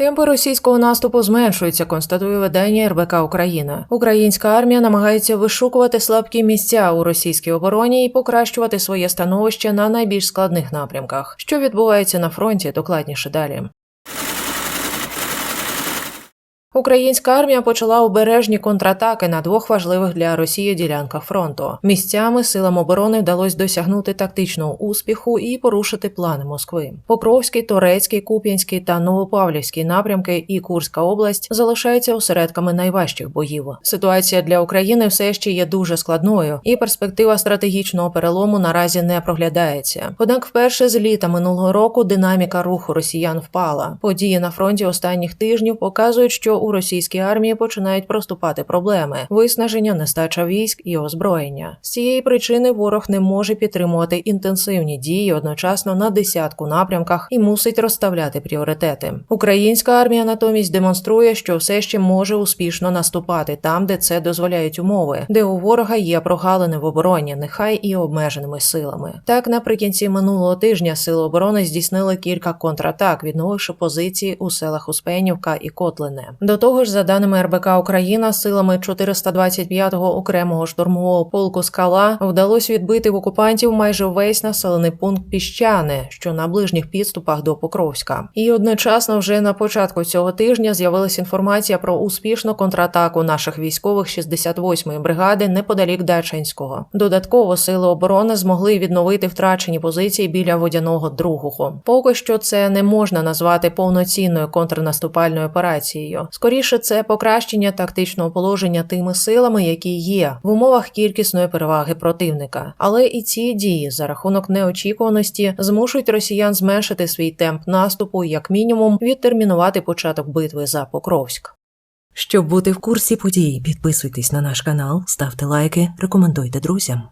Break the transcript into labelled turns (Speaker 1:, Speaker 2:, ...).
Speaker 1: Темпи російського наступу зменшуються, констатує видання РБК Україна. Українська армія намагається вишукувати слабкі місця у російській обороні і покращувати своє становище на найбільш складних напрямках. Що відбувається на фронті, докладніше далі. Українська армія почала обережні контратаки на двох важливих для Росії ділянках фронту. Місцями силам оборони вдалося досягнути тактичного успіху і порушити плани Москви. Покровський, Торецький, Куп'янський та Новопавлівський напрямки і Курська область залишаються осередками найважчих боїв. Ситуація для України все ще є дуже складною, і перспектива стратегічного перелому наразі не проглядається. Однак, вперше з літа минулого року динаміка руху росіян впала. Події на фронті останніх тижнів показують, що у російській армії починають проступати проблеми: виснаження, нестача військ і озброєння. З цієї причини ворог не може підтримувати інтенсивні дії одночасно на десятку напрямках і мусить розставляти пріоритети. Українська армія натомість демонструє, що все ще може успішно наступати там, де це дозволяють умови, де у ворога є прогалини в обороні, нехай і обмеженими силами. Так, наприкінці минулого тижня сили оборони здійснили кілька контратак, відновивши позиції у селах Успенівка і Котлине. До того ж, за даними РБК Україна, силами 425-го окремого штурмового полку Скала вдалося відбити в окупантів майже весь населений пункт Піщане, що на ближніх підступах до Покровська. І одночасно вже на початку цього тижня з'явилася інформація про успішну контратаку наших військових 68-ї бригади неподалік Дачинського. Додатково сили оборони змогли відновити втрачені позиції біля водяного другого. Поки що це не можна назвати повноцінною контрнаступальною операцією. Скоріше, це покращення тактичного положення тими силами, які є в умовах кількісної переваги противника. Але і ці дії за рахунок неочікуваності змушують росіян зменшити свій темп наступу, як мінімум, відтермінувати початок битви за Покровськ.
Speaker 2: Щоб бути в курсі подій, підписуйтесь на наш канал, ставте лайки, рекомендуйте друзям.